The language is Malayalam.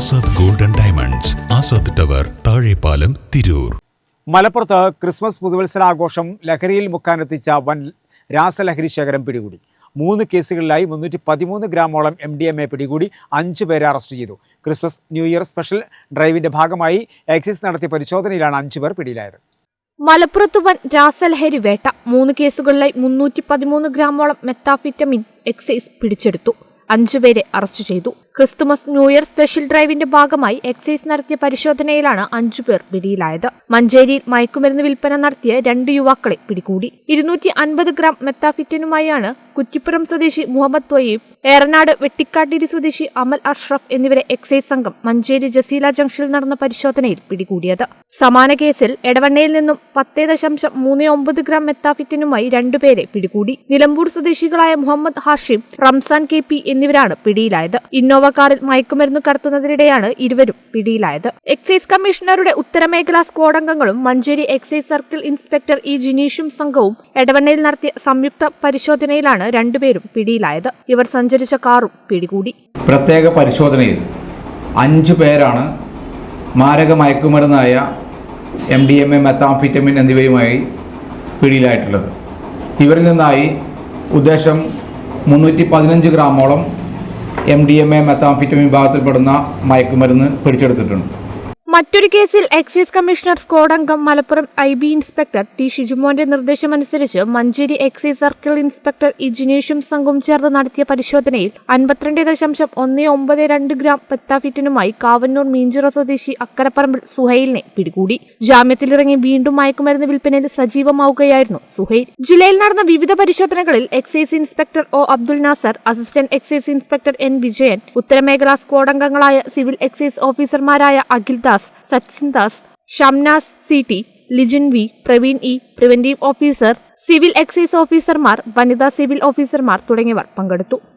Azad Golden Diamonds Azad Tower Thazhepalam Tirur. മലപ്പുറത്ത് ക്രിസ്മസ് പുതുവത്സരാഘോഷം ലഹരിയിൽ മുക്കാനെത്തിച്ച വൻ രാസലഹരി ശേഖരം പിടികൂടി. മൂന്ന് കേസുകളിലായി മുന്നൂറ്റി പതിമൂന്ന് ഗ്രാമോളം എം ഡി എം എ പിടികൂടി അഞ്ച് പേരെ അറസ്റ്റ് ചെയ്തു. ക്രിസ്മസ് ന്യൂ ഇയർ സ്പെഷ്യൽ ഡ്രൈവിന്റെ ഭാഗമായി എക്സൈസ് നടത്തിയ പരിശോധനയിലാണ് അഞ്ചു പേർ പിടിയിലായത്. മലപ്പുറത്ത് വൻ രാസലഹരി വേട്ട. മൂന്ന് കേസുകളിലായി മുന്നൂറ്റി പതിമൂന്ന് ഗ്രാമോളം മെത്താഫിറ്റമിൻ എക്സൈസ് പിടിച്ചെടുത്തു. അഞ്ചുപേരെ അറസ്റ്റ് ചെയ്തു. ക്രിസ്തുമസ് ന്യൂ ഇയർ സ്പെഷ്യൽ ഡ്രൈവിന്റെ ഭാഗമായി എക്സൈസ് നടത്തിയ പരിശോധനയിലാണ് അഞ്ചുപേർ പിടിയിലായത്. മഞ്ചേരിയിൽ മയക്കുമരുന്ന് വിൽപ്പന നടത്തിയ രണ്ട് യുവാക്കളെ പിടികൂടി. ഇരുന്നൂറ്റി അൻപത് ഗ്രാം മെത്താഫിറ്റനുമായാണ് കുറ്റിപ്പുറം സ്വദേശി മുഹമ്മദ് തൊയ്യും ഏറനാട് വെട്ടിക്കാട്ടിരി സ്വദേശി അമൽ അഷ്റഫ് എന്നിവരെ എക്സൈസ് സംഘം മഞ്ചേരി ജസീല ജംഗ്ഷനിൽ നടന്ന പരിശോധനയിൽ പിടികൂടിയത്. സമാന കേസിൽ എടവണ്ണയിൽ നിന്നും പത്തേ ദശാംശം മൂന്ന് ഒമ്പത് ഗ്രാം മെത്താഫിറ്റനുമായി രണ്ടുപേരെ പിടികൂടി. നിലമ്പൂർ സ്വദേശികളായ മുഹമ്മദ് ഹാഷിം റംസാൻ കെ പി എന്നിവരാണ് പിടിയിലായത്. ഇന്നോവ കാറിൽ മയക്കുമരുന്ന് കടത്തുന്നതിനിടെയാണ് ഇരുവരും പിടിയിലായത്. എക്സൈസ് കമ്മീഷണറുടെ ഉത്തരമേഖലാ സ്ക്വാഡംഗങ്ങളും Manjeri excise circle inspector E ജിനീഷും സംഘവും എടവണ്ണയിൽ നടത്തിയ സംയുക്ത പരിശോധനയിലാണ് രണ്ടുപേരും പിടിയിലായത്. ഇവർ സഞ്ചരിച്ച കാറും പിടികൂടി. പ്രത്യേക പരിശോധനയിൽ അഞ്ച് പേരാണ് മാരക മയക്കുമരുന്നായ M D M A methamphetamine എന്നിവയുമായി പിടിയിലായിട്ടുള്ളത്. ഇവരിൽ നിന്നായി ഉദ്ദേശം മുന്നൂറ്റി പതിനഞ്ച് ഗ്രാമോളം M D M A methamphetamine വിഭാഗത്തിൽപ്പെടുന്ന മയക്കുമരുന്ന് പിടിച്ചെടുത്തിട്ടുണ്ട്. മറ്റൊരു കേസിൽ എക്സൈസ് കമ്മീഷണർ സ്കോഡ് അംഗം Malappuram I B inspector T ഷിജുമോന്റെ നിർദ്ദേശമനുസരിച്ച് മഞ്ചേരി എക്സൈസ് സർക്കിൾ ഇൻസ്പെക്ടർ ഇജിനേഷും ജിനേഷും സംഘവും ചേർന്ന് നടത്തിയ പരിശോധനയിൽ അൻപത്തിരണ്ട് ദശാംശം ഒന്ന് ഒമ്പത് രണ്ട് ഗ്രാം പെത്താഫിറ്റിനുമായി കാവന്നൂർ മീഞ്ചിറ സ്വദേശി അക്കരപ്പറമ്പിൽ സുഹൈലിനെ പിടികൂടി. ജാമ്യത്തിലിറങ്ങി വീണ്ടും മയക്കുമരുന്ന് വിൽപ്പനയിൽ സജീവമാവുകയായിരുന്നു സുഹൈൽ. ജില്ലയിൽ നടന്ന വിവിധ പരിശോധനകളിൽ excise inspector O Abdul Nasar assistant excise inspector N Vijayan ഉത്തരമേഖലാ squad അംഗങ്ങളായ സിവിൽ എക്സൈസ് ഓഫീസർമാരായ Akhil Das Sachin Das Shamnas C T Lijin V Praveen E preventive officer civil excise ഓഫീസർമാർ വനിതാ സിവിൽ ഓഫീസർമാർ തുടങ്ങിയവർ പങ്കെടുത്തു.